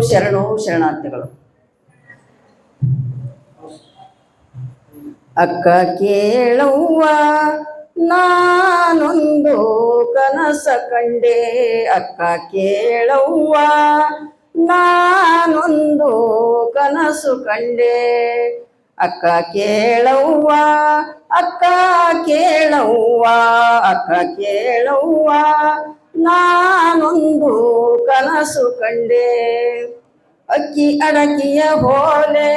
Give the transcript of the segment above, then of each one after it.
ಶರಣು ಶರಣಾರ್ಥಿಗಳು. ಅಕ್ಕ ಕೇಳುವ, ನಾನೊಂದು ಕನಸ ಕಂಡೆ. ಅಕ್ಕ ಕೇಳುವ, ನಾನೊಂದು ಕನಸು ಕಂಡೆ. ಅಕ್ಕ ಕೇಳುವ ಅಕ್ಕ ಕೇಳುವ, ಅಕ್ಕ ಕೇಳವ್ವ ನಾನೊಂದು ಕನಸು ಕಂಡೆ. ಅಕ್ಕಿ ಅಡಕಿಯ ಹೋಲೆ,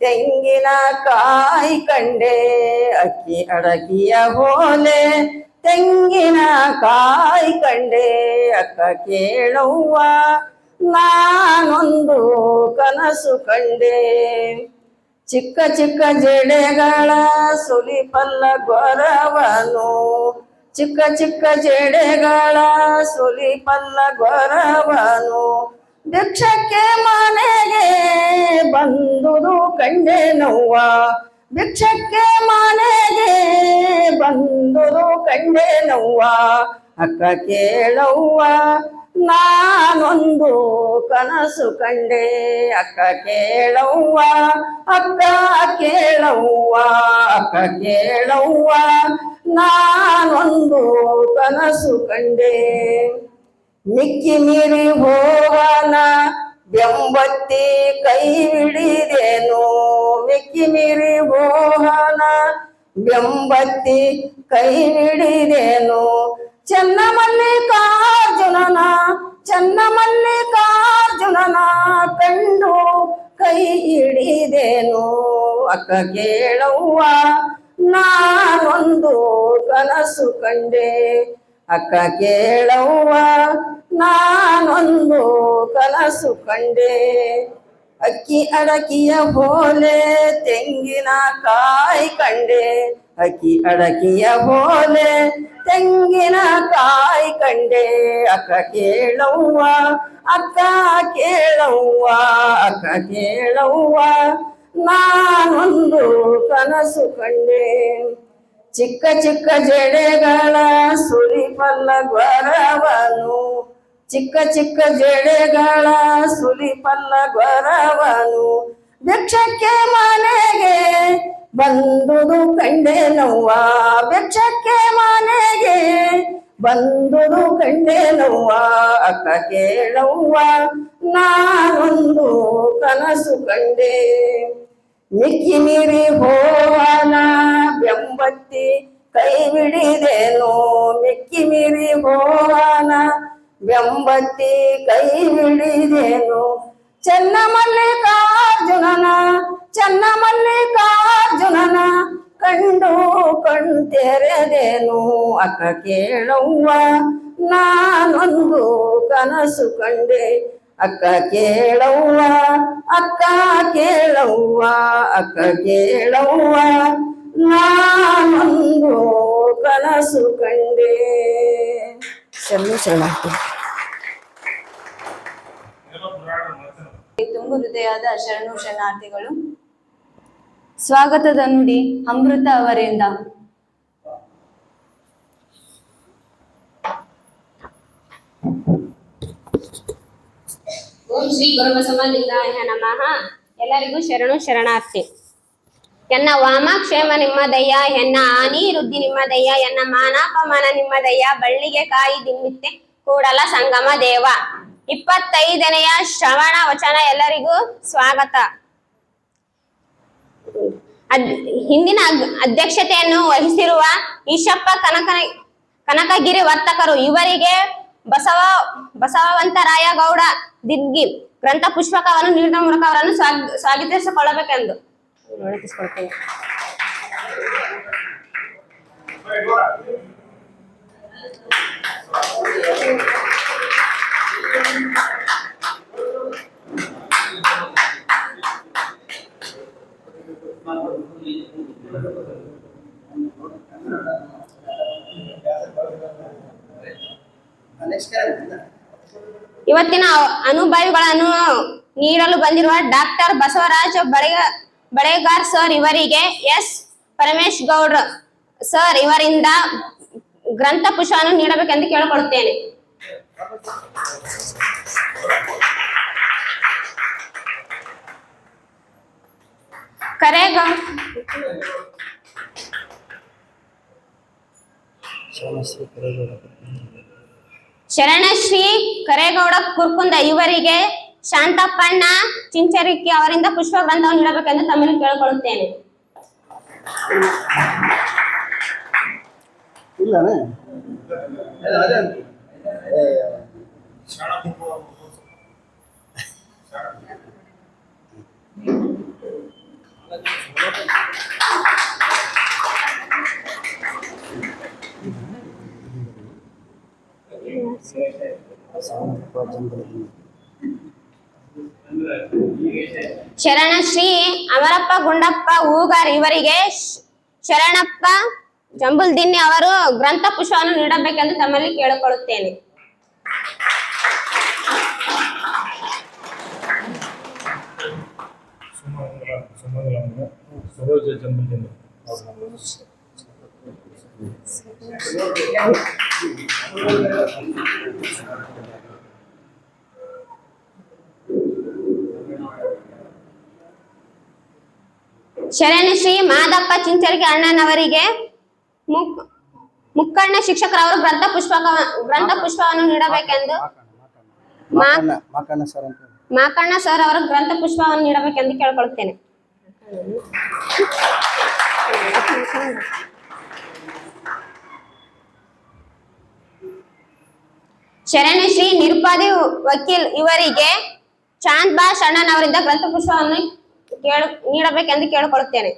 ತೆಂಗಿನ ಕಾಯಿ ಕಂಡೆ. ಅಕ್ಕಿ ಅಡಕಿಯ ಹೋಲೆ, ತೆಂಗಿನ ಕಾಯಿ ಕಂಡೆ. ಅಕ್ಕ ಕೇಳುವ, ನಾನೊಂದು ಕನಸು ಕಂಡೆ. ಚಿಕ್ಕ ಚಿಕ್ಕ ಜಡೆಗಳ ಸುಲಿಪಲ್ಲ ಗೊರವನು. ಚಿಕ್ಕ ಚಿಕ್ಕ ಜಡೆಗಳ ಸುಲಿಪಲ್ಲ ಗೊರವನು. ಭಿಕ್ಷಕ್ಕೆ ಮನೆಗೆ ಬಂದುದು ಕಂಡೆ ನೋವ. ಭಿಕ್ಷಕ್ಕೆ ಮನೆಗೆ ಬಂದುದು ಕಂಡೆ ನೋವ. ಅಕ್ಕ ಕೇಳವ್ವ ನಾನೊಂದು ಕನಸು ಕಂಡೆ. ಅಕ್ಕ ಕೇಳವ್ವ ಅಕ್ಕ ಕೇಳವ್ವ ಅಕ್ಕ ಕೇಳವ್ವ, ನಾನೊಂದು ಕನಸು ಕಂಡೆ. ಮಿಕ್ಕಿ ಮೀರಿ ಹೋಗನ, ಬೆಂಬತ್ತಿ ಕೈ ಹಿಡಿದೇನು. ಮಿಕ್ಕಿ ಮೀರಿ ಹೋಗನ, ಬೆಂಬತ್ತಿ ಕೈ ಹಿಡಿದೇನು. ಚೆನ್ನ ಮಲ್ಲಿಕಾರ್ಜುನನ ಚನ್ನ ಮಲ್ಲಿಕಾರ್ಜುನನ ಕಂಡು ಕೈ ಹಿಡಿದೇನು. ಅಕ್ಕ ಕೇಳವ್ವ, ನಾನೊಂದು ಕನಸು ಕಂಡೆ. ಅಕ್ಕ ಕೇಳವ್ವ, ನಾನೊಂದು ಕನಸು ಕಂಡೆ. ಅಕ್ಕಿ ಅಡಕಿಯ ಹೋಲೆ ತೆಂಗಿನ ಕಾಯಿ ಕಂಡೆ. ಅಕ್ಕಿ ಅಡಕಿಯ ಬೋಲೆ, ತೆಂಗಿನ ಕಾಯಿ ಕಂಡೆ ಅಕ್ಕ ಕೇಳವ್ವ ಅಕ್ಕ ಕೇಳವ್ವ ಅಕ್ಕ ಕೇಳವ್ವ. ನಾನೊಂದು ಕನಸು ಕಂಡೆ, ಚಿಕ್ಕ ಚಿಕ್ಕ ಜಡೆಗಳ ಸುಲಿಪಲ್ಲ ಗೊರವನು. ಚಿಕ್ಕ ಚಿಕ್ಕ ಜಡೆಗಳ ಸುಲಿಪಲ್ಲ ಗೊರವನು. ಭಿಕ್ಷಕ್ಕೆ ಮನೆಗೆ ಬಂದುದು ಕಂಡೆ ನೋವ, ಬೆಚ್ಚಕ್ಕೆ ಮನೆಗೆ. ಬಂದುದು ಕಂಡೆ ನೋವ, ಅಕ್ಕ ಕೇಳವ್ವ, ನಾನೊಂದು ಕನಸು ಕಂಡೆ. ಮಿಕ್ಕಿ ಮೀರಿ ಹೋವನ ಬೆಂಬತ್ತಿ ಕೈ ಬಿಡಿದೇನು ಮಿಕ್ಕಿ ಮೀರಿ ಹೋವನ ಬೆಂಬತ್ತಿ ಕೈ ಬಿಡಿದೇನು ಚೆನ್ನ ಮಲ್ಲಿಕಾರ್ಜುನನ ಚನ್ನ ಮಲ್ಲಿಕಾರ್ಜುನನ, ಕಂಡು ಕಣ್ತೆರೆದೇನು ಅಕ್ಕ ಕೇಳವ್ವ. ನಾನೊಂದು ಕನಸು ಕಂಡೆ, ಅಕ್ಕ ಕೇಳವ್ವ. ಅಕ್ಕ ಕೇಳವ್ವ ಅಕ್ಕ ಕೇಳವ್ವ. ನಾನೊಂದು ಕನಸು ಕಂಡೆ. ಶರಣು ಶರಣಾರ್ಥಿ ತುಂಬು ಹೃದಯದ ಶರಣು ಶರಣಾರ್ಥಿಗಳು ಸ್ವಾಗತದ ನುಡಿ ಅಮೃತ ಅವರಿಂದ. ಓಂ ಶ್ರೀ ಗುರುಬಸವಲಿಂಗಾಯ ನಮಃ. ಎಲ್ಲರಿಗೂ ಶರಣು ಶರಣಾರ್ಥಿ. ಎನ್ನ ವಾಮಕ್ಷೇಮ ನಿಮ್ಮದಯ್ಯ, ಎನ್ನ ಆನಿ ವೃದ್ಧಿ ನಿಮ್ಮದಯ್ಯ, ಎನ್ನ ಮಾನಾಪಮಾನ ನಿಮ್ಮದಯ್ಯ, ಬಳ್ಳಿಗೆ ಕಾಯಿ ದಿಮ್ಮಿತ್ತೆ, ಕೂಡಲ ಸಂಗಮ ದೇವ. ಇಪ್ಪತ್ತೈದನೆಯ ಶ್ರವಣ ವಚನ ಎಲ್ಲರಿಗೂ ಸ್ವಾಗತ ಹಿಂದಿನ ಅಧ್ಯಕ್ಷತೆಯನ್ನು ವಹಿಸಿರುವ ಈಶಪ್ಪ ಕನಕ ಕನಕಗಿರಿ ವರ್ತಕರು ಇವರಿಗೆ ಬಸವ ಬಸವಂತರಾಯ ಗೌಡ ದಿಗ್ಗಿ ಗ್ರಂಥ ಪುಷ್ಪಕವನ್ನು ನೀಡಿದ ಮೂಲಕ ಅವರನ್ನು ಸ್ವಾಗ್- ಸ್ವಾಗತಿಸಿಕೊಳ್ಳಬೇಕೆಂದು. ಇವತ್ತಿನ ಅನುಭವಿಗಳನ್ನು ನೀಡಲು ಬಂದಿರುವ ಡಾಕ್ಟರ್ ಬಸವರಾಜ್ ಬಳೆಗ ಬಳೆಗಾರ್ ಸರ್ ಇವರಿಗೆ ಎಸ್. ಪರಮೇಶ್ ಗೌಡ್ರ ಸರ್ ಇವರಿಂದ ಗ್ರಂಥ ಪುಷ್ಪವನ್ನು ನೀಡಬೇಕೆಂದು ಕೇಳಿಕೊಳ್ಳುತ್ತೇನೆ. करेगा ಶರಣಶ್ರೀ ಕರೇಗೌಡ ಕುರ್ಕುಂದ ಇವರಿಗೆ ಶಾಂತಪ್ಪಣ್ಣ ಚಿಂಚರಿಕೆ ಅವರಿಂದ ಪುಷ್ಪ ಗ್ರಂಥವನ್ನು ನೀಡಬೇಕೆಂದು ತಮ್ಮನ್ನು ಕೇಳಿಕೊಳ್ಳುತ್ತೇನೆ. ಇಲ್ಲನೇ? ಶರಣಶ್ರೀ ಅಮರಪ್ಪ ಗುಂಡಪ್ಪ ಹೂಗಾರ್ ಇವರಿಗೆ ಶ್- ಶರಣಪ್ಪ ಜಂಬುಲ್ದಿನ್ನಿ ಅವರು ಗ್ರಂಥ ಪುಷ್ಪವನ್ನು ನೀಡಬೇಕೆಂದು ತಮ್ಮಲ್ಲಿ ಕೇಳಿಕೊಳ್ಳುತ್ತೇನೆ. ಸುಮಂಗಲ ಶ್ರೀ ಮಾದಪ್ಪ ಚಿಂಚರಿಗೆ ಅಣ್ಣನವರಿಗೆ ಮುಕ್ ಮುಕ್ಕಣ್ಣ ಶಿಕ್ಷಕರವರು ಗ್ರಂಥ ಪುಷ್ಪ ಗ್ರಂಥ ಪುಷ್ಪವನ್ನು ನೀಡಬೇಕೆಂದು. ಮಾಕಣ್ಣ. ಸರ್ ಅವರು ಗ್ರಂಥ ಪುಷ್ಪವನ್ನು ನೀಡಬೇಕೆಂದು ಕೇಳಿಕೊಳ್ಳುತ್ತೇನೆ ಶರಣಶ್ರೀ ನಿರುಪಾದಿ ವಕೀಲ್ ಇವರಿಗೆ ಚಾಂದ್ ಬಾಷ್ ಅಣ್ಣನವರಿಂದ ಗ್ರಂಥ ಪುಷ್ಪವನ್ನು ಕೇಳ ನೀಡಬೇಕೆಂದು ಕೇಳಿಕೊಳ್ಳುತ್ತೇನೆ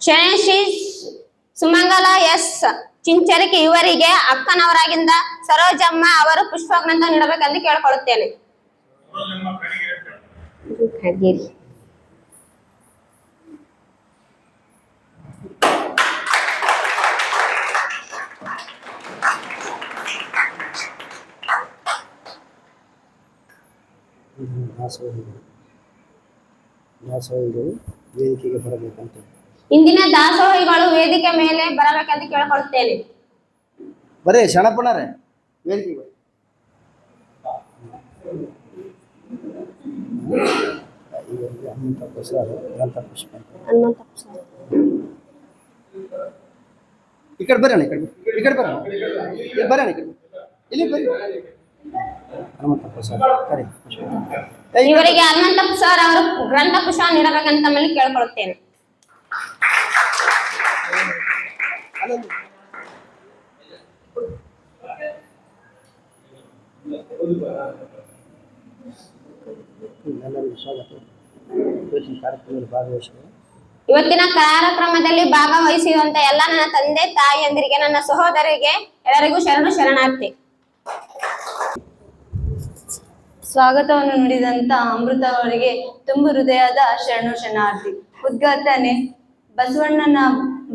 ಶರಣಶ್ರೀ ಸುಮಂಗಲ ಎಸ್ ಚಿಂಚರಿಕೆ ಇವರಿಗೆ ಅಕ್ಕನವರಾಗಿಂದ ಸರೋಜಮ್ಮ ಅವರು ಪುಷ್ಪಗ್ರಂಥ ನೀಡಬೇಕೆಂದು ಕೇಳಿಕೊಳ್ಳುತ್ತೇನೆ. ದಾಸೋಹಿಗಳು ದಾಸೋಹಿಗಳು ವೇದಿಕೆಗೆ ಬರಬೇಕಂತ ಇಂದಿನ ದಾಸೋಹಿಗಳು ವೇದಿಕೆ ಮೇಲೆ ಬರಬೇಕಂತ ಕೇಳಿಕೊಳ್ಳುತ್ತೇನೆ ಬರೇ ಶಣಪ್ಪಣ್ಣರೇ ವೇದಿಕೆಗೆ. ಬರೋಣ ಹನುಮಂತ ಪ್ರಸಾದ ಬರೋಣ ಪುಷ್ಪ. ಹನುಮಂತ ಪ್ರಸಾದ್. ಈ ಕಡೆ ಬರ್ರಿ ಅಣ್ಣ ಈ ಕಡೆ ಬರ್ರಿ. ಈ ಕಡೆ ಬರ್ರಿ ಇಲ್ಲಿ ಬರ್ರಿ ಅಣ್ಣ ಈ ಕಡೆ ಇಲ್ಲಿ ಬರ್ರಿ ಹನುಮಂತ ಪ್ರಸಾದ ಕರಿ ಇವರಿಗೆ ಹನುಮಂತ ಸರ್ ಅವರು ಗ್ರಂಥ ಪುಷ್ಪ ನೀಡಬೇಕಂತ ತಮ್ಮಲ್ಲಿ ಕೇಳಿಕೊಳ್ಳುತ್ತೇನೆ ಇವತ್ತಿನ ಕಾರ್ಯಕ್ರಮದಲ್ಲಿ ಭಾಗವಹಿಸಿರುವಂತ ಎಲ್ಲ ನನ್ನ ತಂದೆ ತಾಯಿಯಂದಿರಿಗೆ ನನ್ನ ಸಹೋದರಿಗೆ ಎಲ್ಲರಿಗೂ ಶರಣು ಶರಣಾರ್ಥಿ. ಸ್ವಾಗತವನ್ನು ನೀಡಿದಂತ ಅಮೃತ ಅವರಿಗೆ ತುಂಬು ಹೃದಯದ ಶರಣು ಶರಣಾರ್ಥಿ. ಉದ್ಘಾಟನೆ. ಬಸವಣ್ಣನ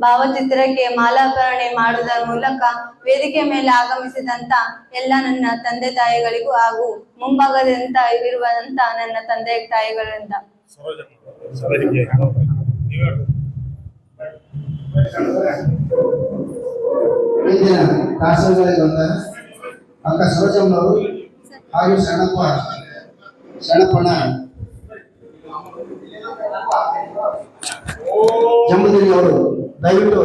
ಭಾವಚಿತ್ರಕ್ಕೆ ಮಾಲಾಪರಣೆ ಮಾಡುವುದರ ಮೂಲಕ ವೇದಿಕೆ ಮೇಲೆ ಆಗಮಿಸಿದಂತ ಎಲ್ಲ ನನ್ನ ತಂದೆ ತಾಯಿಗಳಿಗೂ ಹಾಗೂ ಮುಂಭಾಗದಂತ ಇರುವಂತ ನನ್ನ ತಂದೆ ತಾಯಿಗಳಿಂದ. ಅಕ್ಕ ಸರೋಜಮ್ಮನವರು ಹಾಗೂ ಶರಣಪ್ಪ ಸಣ್ಣಪ್ಪಣ ಜಂಬುದಿನಿ ಅವರು ದಯವಿಟ್ಟು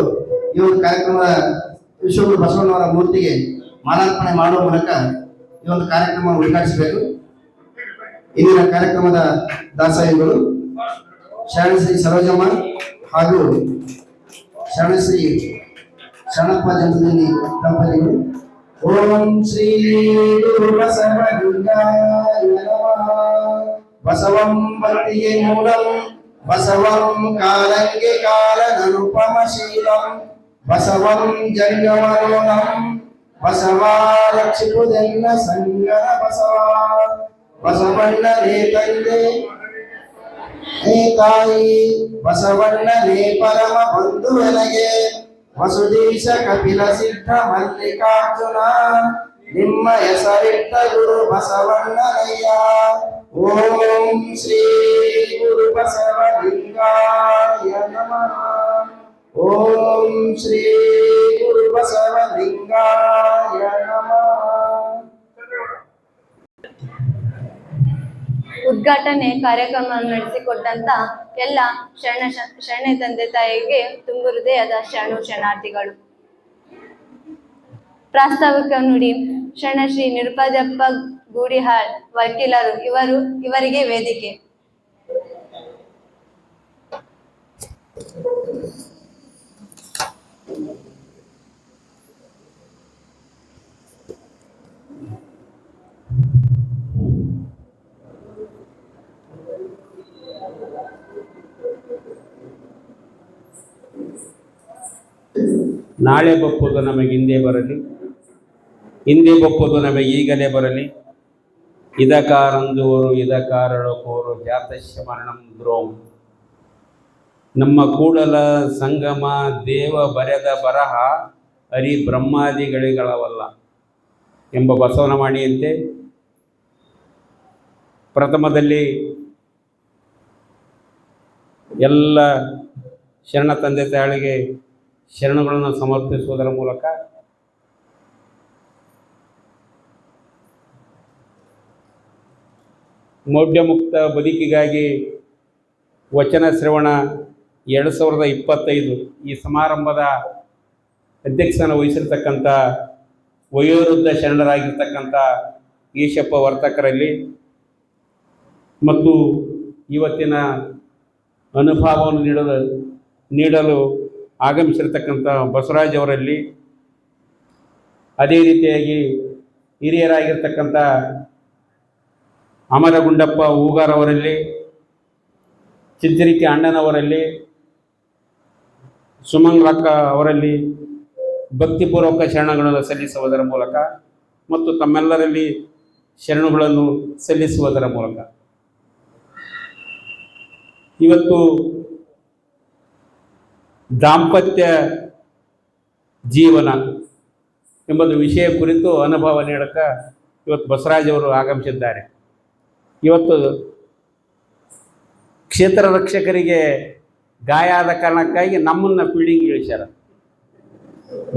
ಈ ಒಂದು ಕಾರ್ಯಕ್ರಮದ ವಿಶ್ವಗುರು ಬಸವಣ್ಣವರ ಮೂರ್ತಿಗೆ ಮಾಲಾರ್ಪಣೆ ಮಾಡುವ ಮೂಲಕ ಈ ಒಂದು ಕಾರ್ಯಕ್ರಮ ಉದ್ಘಾಟಿಸಬೇಕು. ಇಂದಿನ ಕಾರ್ಯಕ್ರಮದ ದಾಸೋಹಿಗಳು ಶರಣಶ್ರೀ ಸರೋಜಮ್ಮ ಹಾಗೂ ಶರಣಶ್ರೀ ಶರಣಪ್ಪ ಜಂಬುದಿನಿ ದಂಪತಿಗಳು. ಓಂ ಶ್ರೀ ಗುರು ಬಸವಲಿಂಗಾಯ ನಮಃ ಬಸವಂ ಭಕ್ತಿಗೆ ಮೂಲಂ ಬಸವಂ ಕಾಲಂಗೆ ಕಾಲನನುಪಮಶೀಲಂ ಬಸವಂ ಜಂಗಮನೋನಂ ಬಸವ ರಕ್ಷಿಪುದೆನ್ನ ಸಂಗನ ಬಸವ ಬಸವಣ್ಣನೇ ತಂದೆ ಹೇ ತಾಯಿ ಬಸವಣ್ಣನೇ ಪರಮ ಬಂಧುವನಗೆ ವಸುದೀಶ ಕಪಿಲ ಸಿದ್ಧ ಮಲ್ಲಿಕಾರ್ಜುನ ನಿಮ್ಮ ಹೆಸರಿಟ್ಟ ಗುರು ಬಸವಣ್ಣನಯ್ಯ ಓಂ ಶ್ರೀ ಗುರುಬಸವಲಿಂಗಾಯ ನಮಃ ಓಂ ಶ್ರೀ ಗುರುಬಸವಲಿಂಗಾಯ ನಮಃ ಉದ್ಘಾಟನೆ ಕಾರ್ಯಕ್ರಮ ನಡೆಸಿಕೊಟ್ಟಂತ ಎಲ್ಲ ಶರಣ ಶರಣೆ ತಂದೆ ತಾಯಿಗೆ ತುಂಬು ಹೃದಯದ ಶರಣು ಶರಣಾರ್ಥಿಗಳು. ಪ್ರಾಸ್ತಾವಿಕ ನುಡಿ ಶರಣಶ್ರೀ ನಿರುಪದಪ್ಪ ಗೂಡಿಹಾಳ್ ವಕೀಲರು, ಇವರು, ಇವರಿಗೆ ವೇದಿಕೆ. ನಾಳೆ ಬಪ್ಪುದು ನಮಗೆ ಹಿಂದೆ ಬರಲಿ. ಹಿಂದೆ ಬಪ್ಪುದು ನಮಗೆ ಈಗಲೇ ಬರಲಿ. ಇದಕಾರಂದೂರು ಇದಕಾರಳು ಕೋರು ಜಾತಶ್ಯ ಮರಣಂ ದ್ರೋಮ್ ನಮ್ಮ ಕೂಡಲ ಸಂಗಮ ದೇವ ಬರೆದ ಬರಹ ಹರಿ ಬ್ರಹ್ಮಾದಿಗಳಿಗಳವಲ್ಲ ಎಂಬ ಬಸವನವಾಣಿಯಂತೆ ಪ್ರಥಮದಲ್ಲಿ ಎಲ್ಲ ಶರಣ ತಂದೆ ತಾಳಿಗೆ ಶರಣಗಳನ್ನು ಸಮರ್ಪಿಸುವುದರ ಮೂಲಕ ಮೌಢ್ಯಮುಕ್ತ ಬದುಕಿಗಾಗಿ ವಚನ ಶ್ರವಣ ಎರಡು ಸಾವಿರದ ಇಪ್ಪತ್ತೈದು ಈ ಸಮಾರಂಭದ ಅಧ್ಯಕ್ಷನ ವಹಿಸಿರ್ತಕ್ಕಂಥ ವಯೋವೃದ್ಧ ಶರಣರಾಗಿರ್ತಕ್ಕಂಥ ಈಶಪ್ಪ ವರ್ತಕರಲ್ಲಿ ಮತ್ತು ಇವತ್ತಿನ ಅನುಭವವನ್ನು ನೀಡಲು ನೀಡಲು ಆಗಮಿಸಿರ್ತಕ್ಕಂಥ ಬಸವರಾಜ್ ಅವರಲ್ಲಿ ಅದೇ ರೀತಿಯಾಗಿ ಹಿರಿಯರಾಗಿರ್ತಕ್ಕಂಥ ಅಮರಗುಂಡಪ್ಪ ಹೂಗಾರವರಲ್ಲಿ ಚಿಂಚರಿಕೆ ಅಣ್ಣನವರಲ್ಲಿ ಸುಮಂಗ್ಲಕ್ಕ ಅವರಲ್ಲಿ ಭಕ್ತಿಪೂರ್ವಕ ಶರಣಗಳನ್ನು ಸಲ್ಲಿಸುವುದರ ಮೂಲಕ ಮತ್ತು ತಮ್ಮೆಲ್ಲರಲ್ಲಿ ಶರಣುಗಳನ್ನು ಸಲ್ಲಿಸುವುದರ ಮೂಲಕ. ಇವತ್ತು ದಾಂಪತ್ಯ ಜೀವನ ಎಂಬುದು ವಿಷಯ ಕುರಿತು ಅನುಭವ ನೀಡಕ್ಕೆ ಇವತ್ತು ಬಸವರಾಜ್ ಅವರು ಆಗಮಿಸಿದ್ದಾರೆ. ಇವತ್ತು ಕ್ಷೇತ್ರ ರಕ್ಷಕರಿಗೆ ಗಾಯ ಆದ ಕಾರಣಕ್ಕಾಗಿ ನಮ್ಮನ್ನು ಫೀಲ್ಡಿಂಗ್ ಇಳಿಸ್ಯಾರ.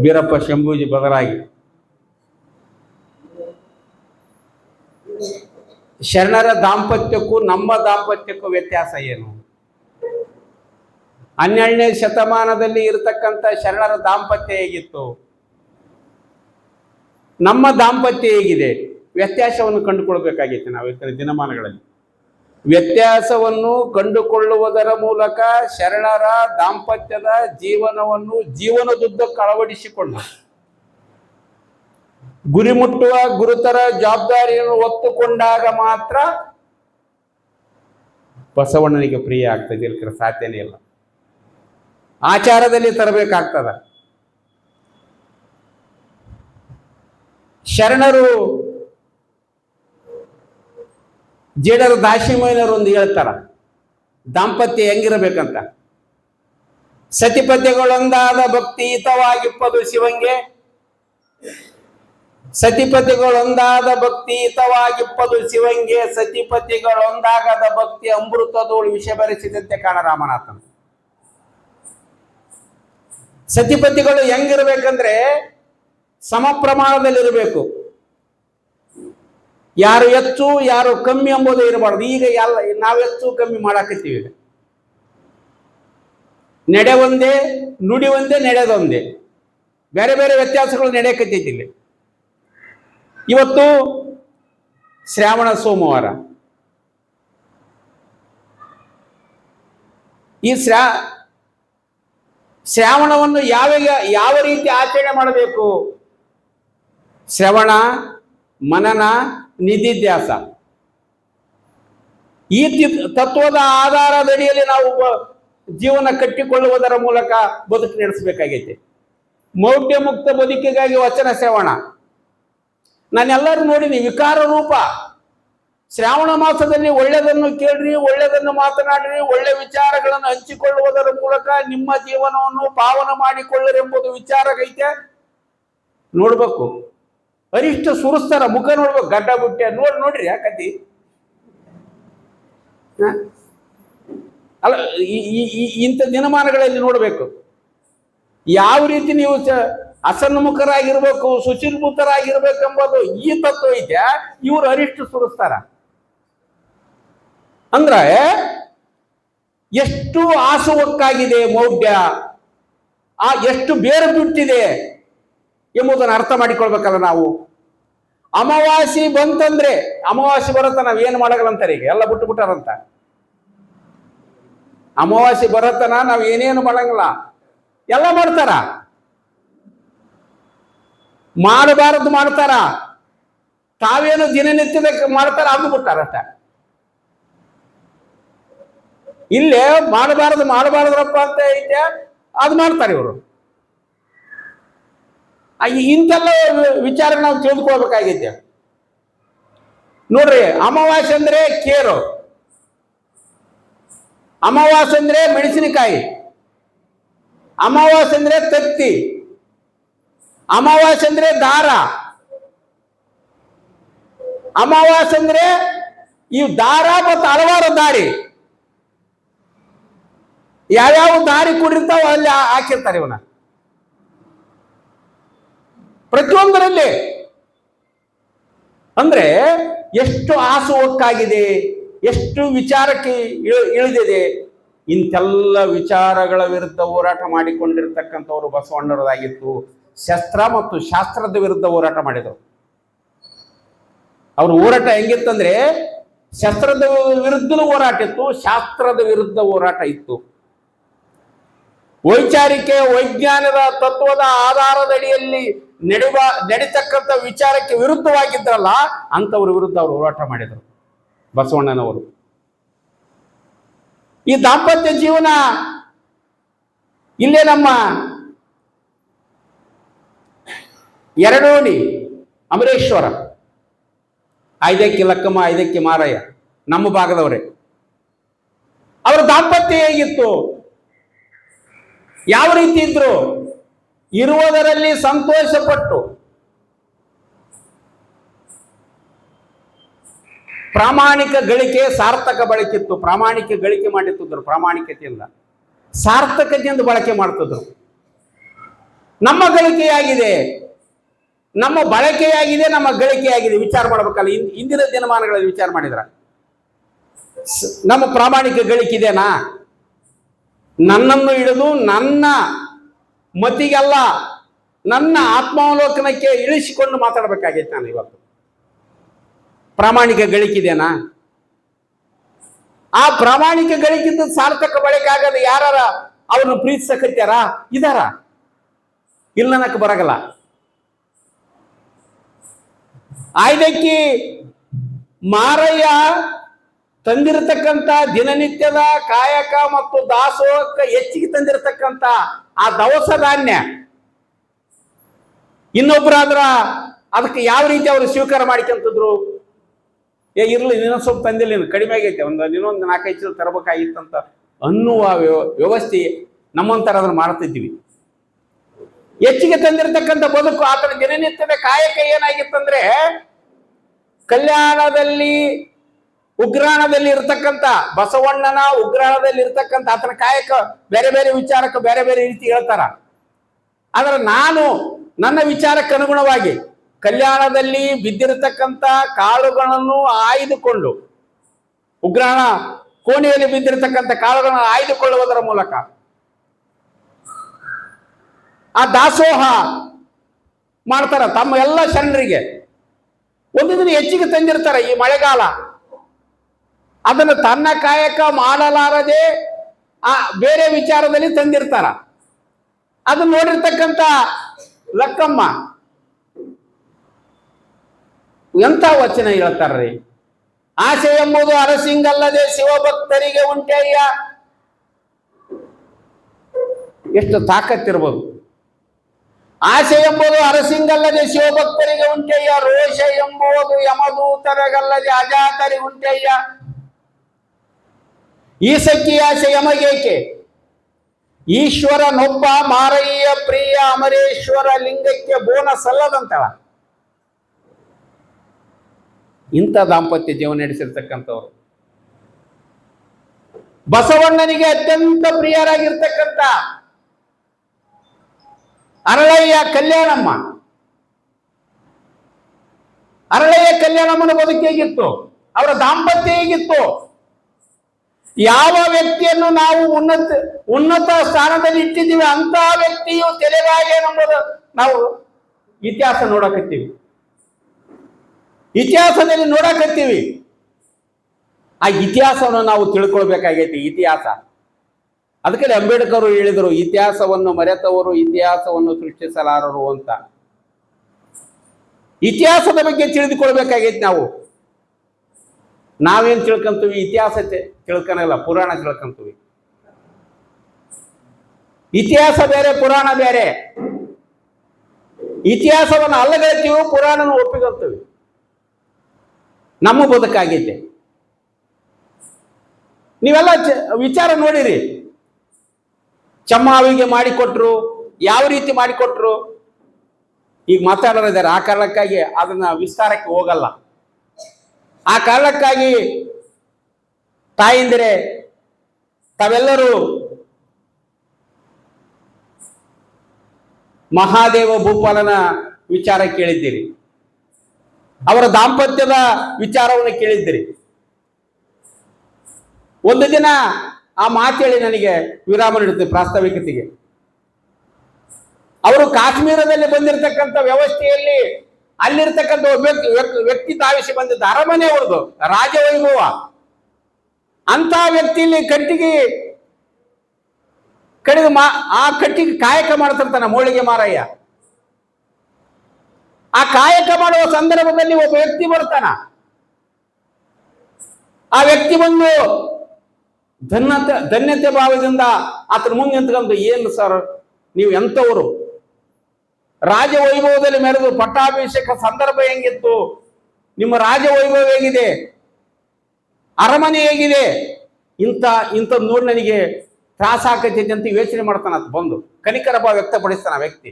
ಬೀರಪ್ಪ ಶಂಭೂಜಿ ಬದಲಾಗಿ. ಶರಣರ ದಾಂಪತ್ಯಕ್ಕೂ ನಮ್ಮ ದಾಂಪತ್ಯಕ್ಕೂ ವ್ಯತ್ಯಾಸ ಏನು? ಹನ್ನೆರಡನೇ ಶತಮಾನದಲ್ಲಿ ಇರತಕ್ಕಂಥ ಶರಣರ ದಾಂಪತ್ಯ ಹೇಗಿತ್ತು? ನಮ್ಮ ದಾಂಪತ್ಯ ಹೇಗಿದೆ? ವ್ಯತ್ಯಾಸವನ್ನು ಕಂಡುಕೊಳ್ಬೇಕಾಗಿತ್ತು ನಾವು ಇತರ ದಿನಮಾನಗಳಲ್ಲಿ. ವ್ಯತ್ಯಾಸವನ್ನು ಕಂಡುಕೊಳ್ಳುವುದರ ಮೂಲಕ ಶರಣರ ದಾಂಪತ್ಯದ ಜೀವನವನ್ನು ಜೀವನದುದ್ದಕ್ಕೆ ಅಳವಡಿಸಿಕೊಂಡ ಗುರಿ ಮುಟ್ಟುವ ಗುರುತರ ಜವಾಬ್ದಾರಿಯನ್ನು ಒತ್ತುಕೊಂಡಾಗ ಮಾತ್ರ ಬಸವಣ್ಣನಿಗೆ ಪ್ರಿಯ ಆಗ್ತದೆ ಸಾಧ್ಯನೇ ಇಲ್ಲ. ಆಚಾರದಲ್ಲಿ ತರಬೇಕಾಗ್ತದ. ಶರಣರು ಜೇಡರ ದಾಶಿಮಯ್ಯನವರು ಒಂದು ಹೇಳ್ತಾರ, ದಾಂಪತ್ಯ ಹೆಂಗಿರಬೇಕಂತ? ಸತಿಪತಿಗಳೊಂದಾದ ಭಕ್ತಿಯುತವಾಗಿಪ್ಪದು ಶಿವಂಗೆ. ಸತಿಪತಿಗಳೊಂದಾದ ಭಕ್ತಿಯುತವಾಗಿಪ್ಪದು ಶಿವಂಗೆ. ಸತಿಪತಿಗಳೊಂದಾಗದ ಭಕ್ತಿ ಅಮೃತದೋಳು ವಿಷ ಬೆರೆಸಿದಂತೆ ಕಾಣ ರಾಮನಾಥನ್ ಸತಿಪತಿಗಳು ಹೆಂಗಿರ್ಬೇಕಂದ್ರೆ ಸಮ ಪ್ರಮಾಣದಲ್ಲಿ ಇರಬೇಕು ಯಾರು ಹೆಚ್ಚು, ಯಾರು ಕಮ್ಮಿ ಎಂಬುದು ಇರಬಾರ್ದು. ಈಗ ಎಲ್ಲ, ನಾವು ಹೆಚ್ಚು ಕಮ್ಮಿ ಮಾಡಾಕತ್ತೀವಿ ನಡೆ ಒಂದೇ, ನುಡಿ ಒಂದೇ ನಡೆದೊಂದೇ ಬೇರೆ ಬೇರೆ ವ್ಯತ್ಯಾಸಗಳು ನಡೆಯಕತ್ತೈತಿ ಇಲ್ಲಿ. ಇವತ್ತು ಶ್ರಾವಣ, ಸೋಮವಾರ. ಈ ಶ್ರಾ ಶ್ರಾವಣವನ್ನು ಯಾವ ಯಾವ ರೀತಿ ಆಚರಣೆ ಮಾಡಬೇಕು? ಶ್ರವಣ, ಮನನ, ನಿಧಿಧ್ಯಾಸ. ಈ ತತ್ವದ ಆಧಾರದಡಿಯಲ್ಲಿ ನಾವು ಜೀವನ ಕಟ್ಟಿಕೊಳ್ಳುವುದರ ಮೂಲಕ ಬದುಕು ನಡೆಸಬೇಕಾಗೈತೆ. ಮೌಢ್ಯ ಮುಕ್ತ ಬದುಕಿಗಾಗಿ ವಚನ ಶ್ರವಣ. ನಾನೆಲ್ಲರೂ ನೋಡಿನಿ ವಿಕಾರ ರೂಪ ಶ್ರಾವಣ ಮಾಸದಲ್ಲಿ ಒಳ್ಳೆಯದನ್ನು ಕೇಳ್ರಿ, ಒಳ್ಳೆಯದನ್ನು ಮಾತನಾಡ್ರಿ, ಒಳ್ಳೆ ವಿಚಾರಗಳನ್ನು ಹಂಚಿಕೊಳ್ಳುವುದರ ಮೂಲಕ ನಿಮ್ಮ ಜೀವನವನ್ನು ಪಾವನ ಮಾಡಿಕೊಳ್ಳರೆಂಬುದು ವಿಚಾರ ಐತೆ ನೋಡ್ಬೇಕು. ಅರಿಷ್ಟ ಸುರಸ್ತರ ಮುಖ ನೋಡ್ಬೇಕು, ಗಡ್ಡ ಬುಟ್ಟೆ. ನೋಡ್, ನೋಡ್ರಿ ಯಾಕತಿ? ಅಲ್ಲ ಇಂಥ ದಿನಮಾನಗಳಲ್ಲಿ ನೋಡಬೇಕು. ಯಾವ ರೀತಿ ನೀವು ಅಸನ್ಮುಖರಾಗಿರ್ಬೇಕು ಎಂಬುದು ಈ ತತ್ವ ಐತೆ. ಇವರು ಅರಿಷ್ಟು ಸುರಿಸ್ತಾರ. ಅಂದ್ರೆ ಎಷ್ಟು ಆಸುವಕ್ಕಾಗಿದೆ ಮೌಢ್ಯ? ಆ ಎಷ್ಟು ಬೇರೆ ಬಿಟ್ಟಿದೆ ಎಂಬುದನ್ನು ಅರ್ಥ ಮಾಡಿಕೊಳ್ಬೇಕಲ್ಲ ನಾವು. ಅಮಾವಾಸಿ ಬಂತಂದ್ರೆ ಅಮಾವಾಸಿ ಬರುತ್ತ ನಾವ್ ಏನ್ ಮಾಡಗಳಂತಾರೆ ಈಗ? ಎಲ್ಲ ಬಿಟ್ಟು ಬಿಟ್ಟಾರಂತ ಅಮಾವಾಸಿ ಬರತ್ತನ ನಾವು ಏನೇನು ಮಾಡಂಗಿಲ್ಲ? ಎಲ್ಲ ಮಾಡ್ತಾರ? ಮಾಡಬಾರದು ಮಾಡ್ತಾರ? ತಾವೇನು ದಿನನಿತ್ಯದ ಮಾಡ್ತಾರ? ಅದು ಬಿಟ್ಟಾರ ಅಷ್ಟ ಇಲ್ಲೇ ಮಾಡಬಾರದು, ಮಾಡಬಾರದ್ರಪ್ಪ ಅಂತ ಐತೆ ಅದು ಮಾಡ್ತಾರೆ ಇವರು. ಇಂತೆಲ್ಲ ವಿಚಾರ ನಾವು ತಿಳಿದುಕೊಳ್ಬೇಕಾಗೈತೆ ನೋಡ್ರಿ, ಅಮಾವಾಸ್ಯೆ ಅಂದ್ರೆ ಕೇರು. ಅಮಾವಾಸ್ಯೆ ಅಂದ್ರೆ ಮೆಣಸಿನಕಾಯಿ. ಅಮಾವಾಸ್ಯೆ ಅಂದ್ರೆ ತತ್ತಿ. ಅಮಾವಾಸ್ಯೆ ಅಂದ್ರೆ ದಾರ. ಅಮಾವಾಸ್ಯೆ ಅಂದ್ರೆ ಈ ದಾರ ಮತ್ತು ಹಲವಾರು ದಾರಿ. ಯಾವ್ಯಾವ ದಾರಿ ಕೂಡಿರ್ತಾವ ಅಲ್ಲಿ ಹಾಕಿರ್ತಾರೆ ಇವನ. ಪ್ರತಿಯೊಂದರಲ್ಲಿ ಅಂದ್ರೆ ಎಷ್ಟು ಆಸುವಕ್ಕಾಗಿದೆ, ಎಷ್ಟು ವಿಚಾರಕ್ಕೆ ಇಳ್- ಇಳಿದಿದೆ, ಇಂತೆಲ್ಲ ವಿಚಾರಗಳ ವಿರುದ್ಧ ಹೋರಾಟ ಮಾಡಿಕೊಂಡಿರ್ತಕ್ಕಂಥವ್ರು ಬಸವಣ್ಣರದಾಗಿತ್ತು ಶಸ್ತ್ರ ಮತ್ತು ಶಾಸ್ತ್ರದ ವಿರುದ್ಧ ಹೋರಾಟ ಮಾಡಿದರು. ಅವ್ರ ಹೋರಾಟ ಹೆಂಗಿತ್ತಂದ್ರೆ ಶಸ್ತ್ರದ ವಿರುದ್ಧನೂ ಹೋರಾಟ ಇತ್ತು, ಶಾಸ್ತ್ರದ ವಿರುದ್ಧ ಹೋರಾಟ ಇತ್ತು. ವೈಚಾರಿಕೆ, ವೈಜ್ಞಾನದ ತತ್ವದ ಆಧಾರದಡಿಯಲ್ಲಿ ನಡೆಯುವ ನಡೀತಕ್ಕಂಥ ವಿಚಾರಕ್ಕೆ ವಿರುದ್ಧವಾಗಿದ್ರಲ್ಲ ಅಂಥವ್ರ ವಿರುದ್ಧ ಅವರು ಹೋರಾಟ ಮಾಡಿದರು, ಬಸವಣ್ಣನವರು. ಈ ದಾಂಪತ್ಯ ಜೀವನ ಇಲ್ಲೇ ನಮ್ಮ ಎರಡೋಣಿ ಅಮರೇಶ್ವರ, ಐದಕ್ಕೆ ಲಕ್ಕಮ್ಮ, ಐದಕ್ಕೆ ಮಾರಯ್ಯ, ನಮ್ಮ ಭಾಗದವರೇ. ಅವರ ದಾಂಪತ್ಯ ಹೇಗಿತ್ತು? ಯಾವ ರೀತಿ ಇದ್ರು ಇರುವುದರಲ್ಲಿ ಸಂತೋಷಪಟ್ಟು ಪ್ರಾಮಾಣಿಕ ಗಳಿಕೆ ಸಾರ್ಥಕ ಬಳಕಿತ್ತು, ಪ್ರಾಮಾಣಿಕ ಗಳಿಕೆ ಮಾಡಿತ್ತಿದ್ರು ಪ್ರಾಮಾಣಿಕತೆಯಿಂದ ಸಾರ್ಥಕತೆಯಿಂದ ಬಳಕೆ ಮಾಡ್ತಿದ್ರು. ನಮ್ಮ ಗಳಿಕೆಯಾಗಿದೆ. ನಮ್ಮ ಬಳಕೆಯಾಗಿದೆ, ನಮ್ಮ ಗಳಿಕೆಯಾಗಿದೆ. ವಿಚಾರ ಮಾಡ್ಬೇಕಲ್ಲ ಇಂದಿನ ದಿನಮಾನಗಳಲ್ಲಿ ವಿಚಾರ ಮಾಡಿದ್ರ. ನಮ್ಮ ಪ್ರಾಮಾಣಿಕ ಗಳಿಕಿದೆನಾ ನನ್ನನ್ನು ಹಿಡಿದು ನನ್ನ ಮತಿಗೆಲ್ಲ ನನ್ನ ಆತ್ಮಾವಲೋಕನಕ್ಕೆ ಇಳಿಸಿಕೊಂಡು ಮಾತಾಡಬೇಕಾಗೈತೆ ನಾನು ಇವತ್ತು. ಪ್ರಾಮಾಣಿಕ ಗಳಿಕಿದೆನಾ? ಆ ಪ್ರಾಮಾಣಿಕ ಗಳಿಕಿದ್ದು ಸಾರ್ಥಕ ಬಳಿಕ ಆಗದ ಯಾರ ಅವನು ಪ್ರೀತಿಸಕತ್ಯಾರ? ಇದಾರ? ಇಲ್ಲ ನನಕ್ಕೆ ಬರಗಲ್ಲ. ಆಯ್ದಕ್ಕಿ ಮಾರಯ್ಯ ತಂದಿರತಕ್ಕಂತ ದಿನನಿತ್ಯದ ಕಾಯಕ ಮತ್ತು ದಾಸೋಹಕ್ಕೆ ಹೆಚ್ಚಿಗೆ ತಂದಿರತಕ್ಕಂತ ಆ ದವಸ ಧಾನ್ಯ. ಇನ್ನೊಬ್ಬರಾದ್ರ ಅದಕ್ಕೆ ಯಾವ ರೀತಿ ಅವರು ಸ್ವೀಕಾರ ಮಾಡ್ಕೊಂತಿದ್ರು? ಏ, ಇರ್ಲಿ ಇನ್ನೊಂದು ಸ್ವಲ್ಪ ತಂದಿಲ್ಲ ನೀನು, ಕಡಿಮೆ ಆಗೈತೆ, ಒಂದು ಇನ್ನೊಂದು ನಾಲ್ಕೈದು ಚೀಲ ತರಬೇಕಾಗಿತ್ತಂತ ಅನ್ನುವ ವ್ಯವ- ವ್ಯವಸ್ಥೆ ನಮ್ಮಂತರ ಅದನ್ನ ಮಾಡ್ತಿದ್ವಿ ಹೆಚ್ಚಿಗೆ ತಂದಿರತಕ್ಕಂಥ ಬದುಕು ಆತನ ದಿನನಿತ್ಯದ ಕಾಯಕ ಏನಾಗಿತ್ತಂದ್ರೆ, ಕಲ್ಯಾಣದಲ್ಲಿ ಉಗ್ರಾಣದಲ್ಲಿ ಇರ್ತಕ್ಕಂಥ ಬಸವಣ್ಣನ ಉಗ್ರಾಣದಲ್ಲಿ ಇರ್ತಕ್ಕಂಥ ಆತನ ಕಾಯಕ ಬೇರೆ ಬೇರೆ ವಿಚಾರಕ್ಕೆ ಬೇರೆ ಬೇರೆ ರೀತಿ ಹೇಳ್ತಾರ. ಆದ್ರೆ ನಾನು ನನ್ನ ವಿಚಾರಕ್ಕೆ ಅನುಗುಣವಾಗಿ ಕಲ್ಯಾಣದಲ್ಲಿ ಬಿದ್ದಿರತಕ್ಕಂಥ ಕಾಳುಗಳನ್ನು ಆಯ್ದುಕೊಂಡು ಉಗ್ರಾಣ ಕೋಣೆಯಲ್ಲಿ ಬಿದ್ದಿರತಕ್ಕಂಥ ಕಾಳುಗಳನ್ನು ಆಯ್ದುಕೊಳ್ಳುವುದರ ಮೂಲಕ ಆ ದಾಸೋಹ ಮಾಡ್ತಾರ. ತಮ್ಮ ಎಲ್ಲ ಶರಣರಿಗೆ ಒಂದು ದಿನ ಹೆಚ್ಚಿಗೆ ತಂದಿರ್ತಾರೆ ಈ ಮಳೆಗಾಲ. ಅದನ್ನು ತನ್ನ ಕಾಯಕ ಮಾಡಲಾರದೆ ಆ ಬೇರೆ ವಿಚಾರದಲ್ಲಿ ತಂದಿರ್ತಾರ. ಅದನ್ನ ನೋಡಿರ್ತಕ್ಕಂಥ ಲಕ್ಕಮ್ಮ. ಎಂಥ ವಚನ ಹೇಳ್ತಾರ್ರಿ? ಆಸೆ ಎಂಬುದು ಅರಸಿಂಗಲ್ಲದೆ ಶಿವಭಕ್ತರಿಗೆ ಉಂಟಯ್ಯ ಎಷ್ಟು ತಾಕತ್ತಿರ್ಬೋದು. ಆಸೆ ಎಂಬುದು ಅರಸಿಂಗಲ್ಲದೆ ಶಿವಭಕ್ತರಿಗೆ ಉಂಟಯ್ಯ ರೋಷ ಎಂಬುದು ಯಮದೂತರಗಲ್ಲದೆ ಅಜಾತರಿ ಉಂಟಯ್ಯ ಈ ಸಖಿ ಆಸೆ ಯಮಗೇಕೆ ಈಶ್ವರನೊಬ್ಬ ಮಾರಯ್ಯ ಪ್ರಿಯ ಅಮರೇಶ್ವರ ಲಿಂಗಕ್ಕೆ ಬೋನಸ್ ಅಲ್ಲದಂತಳ ಇಂಥ ದಾಂಪತ್ಯ ಜೀವನ ನಡೆಸಿರ್ತಕ್ಕಂಥವ್ರು. ಬಸವಣ್ಣನಿಗೆ ಅತ್ಯಂತ ಪ್ರಿಯರಾಗಿರ್ತಕ್ಕಂಥ ಅರಳಯ್ಯ ಕಲ್ಯಾಣಮ್ಮ. ಅರಳಯ್ಯ ಕಲ್ಯಾಣಮ್ಮನ ಬದುಕೇಗಿತ್ತು, ಅವರ ದಾಂಪತ್ಯ ಹೇಗಿತ್ತು? ಯಾವ ವ್ಯಕ್ತಿಯನ್ನು ನಾವು ಉನ್ನತ ಉನ್ನತ ಸ್ಥಾನದಲ್ಲಿ ಇಟ್ಟಿದ್ದೀವಿ ಅಂತಹ ವ್ಯಕ್ತಿಯು ತೆಲೆಗಾಗಿ ಅನ್ನೋದು ನಾವು ಇತಿಹಾಸ ನೋಡಕತ್ತೀವಿ. ಇತಿಹಾಸದಲ್ಲಿ ನೋಡಕತ್ತೀವಿ. ಆ ಇತಿಹಾಸವನ್ನು ನಾವು ತಿಳ್ಕೊಳ್ಬೇಕಾಗೈತಿ, ಇತಿಹಾಸ. ಅದಕ್ಕೆ ಅಂಬೇಡ್ಕರ್ ಹೇಳಿದರು, ಇತಿಹಾಸವನ್ನು ಮರೆತವರು ಇತಿಹಾಸವನ್ನು ಸೃಷ್ಟಿಸಲಾರರು ಅಂತ. ಇತಿಹಾಸದ ಬಗ್ಗೆ ತಿಳಿದುಕೊಳ್ಬೇಕಾಗೈತಿ ನಾವು. ನಾವೇನು ತಿಳ್ಕೊಂತೀವಿ? ಇತಿಹಾಸ ತಿಳ್ಕೊಳಲ್ಲ ಪುರಾಣ ಕೇಳ್ಕೊಂತೀವಿ ಇತಿಹಾಸ ಬೇರೆ, ಪುರಾಣ ಬೇರೆ. ಇತಿಹಾಸವನ್ನು ಅಲ್ಲಗಳ್ತೀವಿ ಪುರಾಣನ ಒಪ್ಪಿಕೊಳ್ತೀವಿ. ನಮ್ಮ ಬದುಕಾಗೈತೆ ನೀವೆಲ್ಲ ವಿಚಾರ ನೋಡಿರಿ. ಚಮ್ಮಾವಿಗೆ ಮಾಡಿಕೊಟ್ರು, ಯಾವ ರೀತಿ ಮಾಡಿಕೊಟ್ರು? ಈಗ ಮಾತಾಡೋರಿದ್ದಾರೆ, ಆ ಕಾರಣಕ್ಕಾಗಿ ಅದನ್ನ ವಿಸ್ತಾರಕ್ಕೆ ಹೋಗಲ್ಲ. ಆ ಕಾರಣಕ್ಕಾಗಿ ತಾಯಿಂದಿರೆ, ತಾವೆಲ್ಲರೂ ಮಹಾದೇವ ಭೂಪಾಲನ ವಿಚಾರ ಕೇಳಿದ್ದೀರಿ. ಅವರ ದಾಂಪತ್ಯದ ವಿಚಾರವನ್ನು ಕೇಳಿದ್ದೀರಿ. ಒಂದು ದಿನ ಆ ಮಾತೇಳಿ ನನಗೆ ವಿರಾಮ ನೀಡುತ್ತೆ ಪ್ರಾಸ್ತಾವಿಕತೆಗೆ. ಅವರು ಕಾಶ್ಮೀರದಲ್ಲಿ ಬಂದಿರತಕ್ಕಂಥ ವ್ಯವಸ್ಥೆಯಲ್ಲಿ ಅಲ್ಲಿರ್ತಕ್ಕಂಥ ವ್ಯಕ್ತಿ- ವ್ಯಕ್ತಿ ತಾವಿಸಿ ಬಂದಿದ್ದ ಅರಮನೆ ಅವ್ರದ್ದು ರಾಜವೈಭವ. ಅಂತ ವ್ಯಕ್ತಿಯಲ್ಲಿ ಕಟ್ಟಿಗೆ ಕಡಿದು ಮಾ, ಆ ಕಟ್ಟಿಗೆ ಕಾಯಕ ಮಾಡ್ತಿರ್ತಾನೆ ಮೋಳಿಗೆ ಮಾರಯ್ಯ. ಆ ಕಾಯಕ ಮಾಡುವ ಸಂದರ್ಭದಲ್ಲಿ ಒಬ್ಬ ವ್ಯಕ್ತಿ ಬರ್ತಾನ. ಆ ವ್ಯಕ್ತಿ ಬಂದು ಧನ್ಯತೆ ಧನ್ಯತೆ ಭಾವದಿಂದ ಆತನ ಮುಂದೆ ನಿಂತ್ಕೊಂಡು, ಏನು ಸರ್ ನೀವು ಎಂಥವರು? ರಾಜವೈಭವದಲ್ಲಿ ಮೆರೆದು ಪಟ್ಟಾಭಿಷೇಕ ಸಂದರ್ಭ ಹೆಂಗಿತ್ತು? ನಿಮ್ಮ ರಾಜವೈಭವ ಹೇಗಿದೆ? ಅರಮನೆ ಹೇಗಿದೆ. ಇಂಥ ಇಂಥ ನೋಡಿ ನನಗೆ ತ್ರಾಸ ಆಕತೈತಿ ಅಂತ ಯೋಚನೆ ಮಾಡ್ತಾನ ಬಂದು. ಕನಿಕರ ಭಾವ ವ್ಯಕ್ತಪಡಿಸ್ತಾನ ವ್ಯಕ್ತಿ.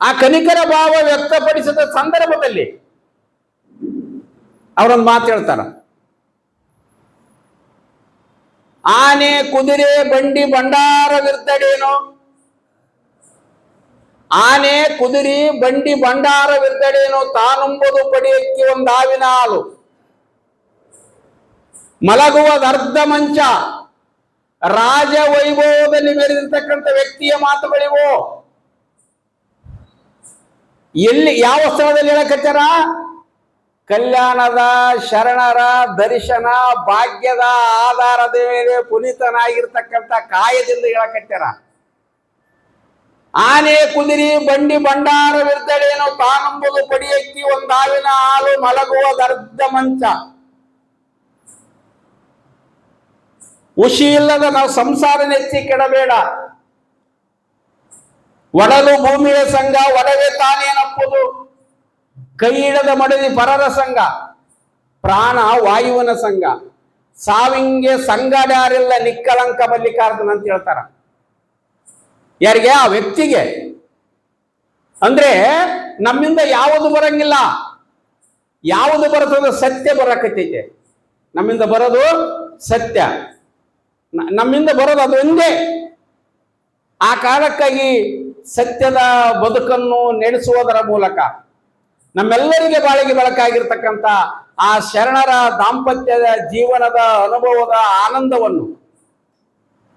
ಆ ಕನಿಕರ ಭಾವ ವ್ಯಕ್ತಪಡಿಸಿದ ಸಂದರ್ಭದಲ್ಲಿ ಅವರೊಂದು ಮಾತು ಹೇಳ್ತಾರ ಆನೆ, ಕುದುರೆ, ಬಂಡಿ ಭಂಡಾರವಿರ್ತಡೇನೋ ಆನೆ, ಕುದುರೆ, ಬಂಡಿ ಭಂಡಾರವಿರ್ತಡೇನೋ ತಾನುಂಬುದು ಪಡಿಯಕ್ಕೆ ಒಂದು ಹಾವಿನ ಹಾಲು ಮಲಗುವುದು ಅರ್ಧ ಮಂಚ. ರಾಜ ವೈಭವದಲ್ಲಿ ಮೆರೆದಿರ್ತಕ್ಕಂಥ ವ್ಯಕ್ತಿಯ ಮಾತುಗಳಿವು. ಎಲ್ಲಿ, ಯಾವ ಸ್ಥಳದಲ್ಲಿ ಹೇಳಕತ್ತಾರ ಕಲ್ಯಾಣದ ಶರಣರ ದರ್ಶನ ಭಾಗ್ಯದ ಆಧಾರದ ಮೇಲೆ ಪುನೀತನಾಗಿರ್ತಕ್ಕಂಥ ಕಾಯದಿಂದ ಹೇಳಕತ್ತಾರ ಆನೆ, ಕುದುರಿ, ಬಂಡಿ ಭಂಡಾರವಿರ್ತಡೇನೋ ತಾನಂಬುದು ಪಡಿಯಕ್ಕಿ ಒಂದಾವಿನ ಹಾಲು ಮಲಗುವ ದರ್ಧ ಮಂಚ. ಹುಷಿ ಇಲ್ಲದ ನಾವು ಸಂಸಾರ ನೆಚ್ಚಿ ಕೆಡಬೇಡ. ಒಡಲು ಭೂಮಿಯ ಸಂಘ, ಒಡವೆ ತಾನೇನಪ್ಪುದು ಕೈ ಹಿಡದ ಮಡದಿ ಪರರ ಸಂಘ, ಪ್ರಾಣ ವಾಯುವನ ಸಂಘ. ಸಾವಿಂಗೆ ಸಂಗಡ್ಯಾರಿಲ್ಲ ನಿಕ್ಕಲಂಕ ಮಲ್ಲಿಕಾರ್ಜುನ ಅಂತ ಹೇಳ್ತಾರ. ಯಾರಿಗೆ? ಆ ವ್ಯಕ್ತಿಗೆ. ಅಂದ್ರೆ ನಮ್ಮಿಂದ ಯಾವುದು ಬರಂಗಿಲ್ಲ. ಯಾವುದು ಬರ್ತದ ಸತ್ಯ ಬರಕತ್ತೈತೆ. ನಮ್ಮಿಂದ ಬರೋದು ಸತ್ಯ. ನಮ್ಮಿಂದ ಬರೋದು ಅದು ಒಂದೇ. ಆ ಕಾರಣಕ್ಕಾಗಿ ಸತ್ಯದ ಬದುಕನ್ನು ನಡೆಸುವುದರ ಮೂಲಕ, ನಮ್ಮೆಲ್ಲರಿಗೆ ಬಾಳಿಗೆ ಬೆಳಕಾಗಿರ್ತಕ್ಕಂಥ ಆ ಶರಣರ ದಾಂಪತ್ಯದ ಜೀವನದ ಅನುಭವದ ಆನಂದವನ್ನು,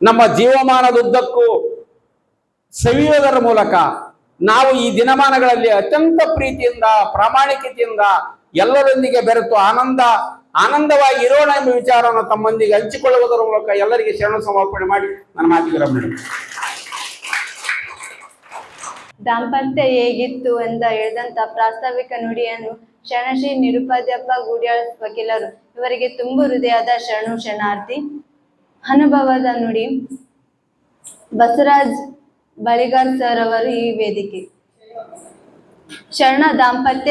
ನಮ್ಮ ಜೀವಮಾನದುದ್ದಕ್ಕೂ ಸವಿಯುವುದರ ಮೂಲಕ ನಾವು ಈ ದಿನಮಾನಗಳಲ್ಲಿ ಅತ್ಯಂತ ಪ್ರೀತಿಯಿಂದ, ಪ್ರಾಮಾಣಿಕತೆಯಿಂದ ಎಲ್ಲರೊಂದಿಗೆ ಬೆರೆತು ಆನಂದ ಆನಂದವಾಗಿ ಇರೋಣ ಎಂಬ ವಿಚಾರವನ್ನು ತಮ್ಮೊಂದಿಗೆ ಹಂಚಿಕೊಳ್ಳುವುದರ ಮೂಲಕ ಎಲ್ಲರಿಗೆ ಶರಣ ಸಮರ್ಪಣೆ ಮಾಡಿ ನನ್ನ ಮಾತಿಗೆ ರಮಣ. ದಾಂಪತ್ಯ ಹೇಗಿತ್ತು ಅಂತ ಹೇಳಿದಂತ ಪ್ರಾಸ್ತಾವಿಕ ನುಡಿಯನ್ನು ಶರಣಶ್ರೀ ನಿರುಪಾದ್ಯಪ್ಪ ಗುಡಿಯಾಳ ವಕೀಲರು, ಇವರಿಗೆ ತುಂಬು ಹೃದಯದ ಶರಣು ಶರಣಾರ್ಥಿ ಅನುಭವದ ನುಡಿ, ಬಸವರಾಜ್ ಬಳಿಗಾರ್ ಸರ್ ಅವರು ಈ ವೇದಿಕೆ ಶರಣ ದಾಂಪತ್ಯ